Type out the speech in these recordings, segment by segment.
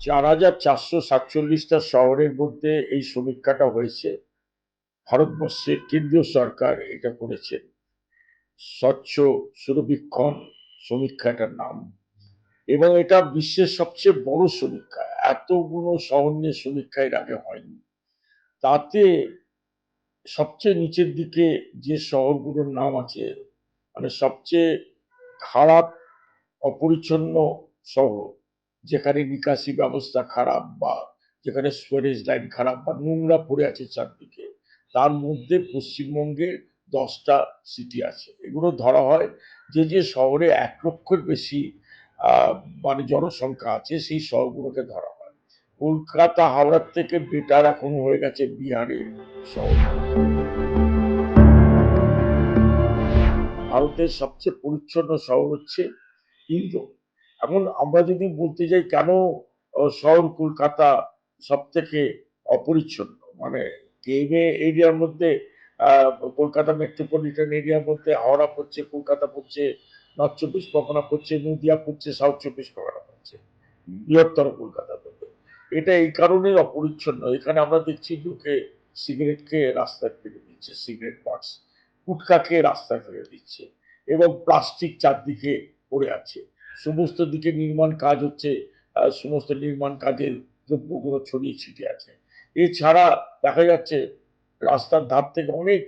চার হাজার চারশো সাতচল্লিশটা শহরের মধ্যে এই সমীক্ষাটা হয়েছে। ভারতবর্ষের কেন্দ্রীয় সরকার এটা করেছেন স্বচ্ছ সুরবীক্ষণ সমীক্ষাটার নাম। এবং এটা বিশ্বের সবচেয়ে বড় সমীক্ষা এতগুলো শহর নিয়ে সমীক্ষা এর আগে হয়নি। তাতে সবচেয়ে নিচের দিকে যে শহরগুলোর নাম আছে মানে সবচেয়ে খারাপ, অপরিচ্ছন্ন শহর যেখানে নিকাশি ব্যবস্থা খারাপ বা যেখানে সুয়ারেজ লাইন খারাপ বা নোংরা পড়ে আছে চারদিকে, তার মধ্যে পশ্চিমবঙ্গের দশটা সিটি আছে। এগুলো ধরা হয় যে যে শহরে এক লক্ষের বেশি মানে জনসংখ্যা আছে, সেই শহরগুলোকে ধরা হয়। কলকাতা, হাওড়ার থেকে বেটার এখন হয়ে গেছে বিহারের শহর। ভারতের সবচেয়ে পরিচ্ছন্ন শহর হচ্ছে ইন্দোর। এখন আমরা যদি বলতে যাই কেন শহর কলকাতা সব থেকে অপরিচ্ছন্ন? মানে কেএমএ এরিয়ার মধ্যে কলকাতা মেট্রোপলিটন এরিয়ার মধ্যে হাওড়া পড়ছে, কলকাতা পড়ছে, নর্থ চব্বিশ পরগনা পড়ছে, নদিয়া পড়ছে, সাউথ চব্বিশ পরগনা পড়ছে, বৃহত্তর কলকাতা এটা এই কারণেই অপরিচ্ছন্ন। এখানে আমরা দেখছি লোকে সিগারেট খেয়ে রাস্তায় ফেলে দিচ্ছে, সিগারেট বক্স গুটখা খেয়ে রাস্তায় ফেলে দিচ্ছে এবং প্লাস্টিক চারদিকে পড়ে আছে। সমস্ত দিকে নির্মাণ কাজ হচ্ছে সমস্ত নির্মাণ কাজের দ্রব্যগুলো ছড়িয়ে ছিটিয়ে আছে। এছাড়া দেখা যাচ্ছে রাস্তার ধার থেকে অনেক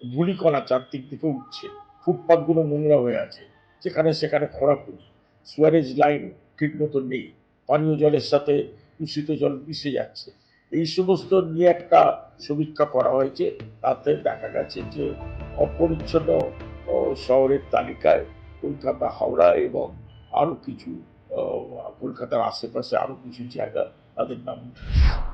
ধুলিকণা চারদিক দিকে উঠছে ফুটপাথগুলো নোংরা হয়ে আছে, যেখানে সেখানে খোঁড়াখুড়ি সুয়ারেজ লাইন ঠিক মতো নেই, পানীয় জলের সাথে দূষিত জল মিশে যাচ্ছে। এই সমস্ত নিয়ে একটা সমীক্ষা করা হয়েছে, তাতে দেখা গেছে যে অপরিচ্ছন্ন শহরের তালিকায় কলকাতা, হাওড়া এবং আরো কিছু আহ, কলকাতার আশেপাশে আরো কিছু জায়গা তাদের নাম উঠেছে।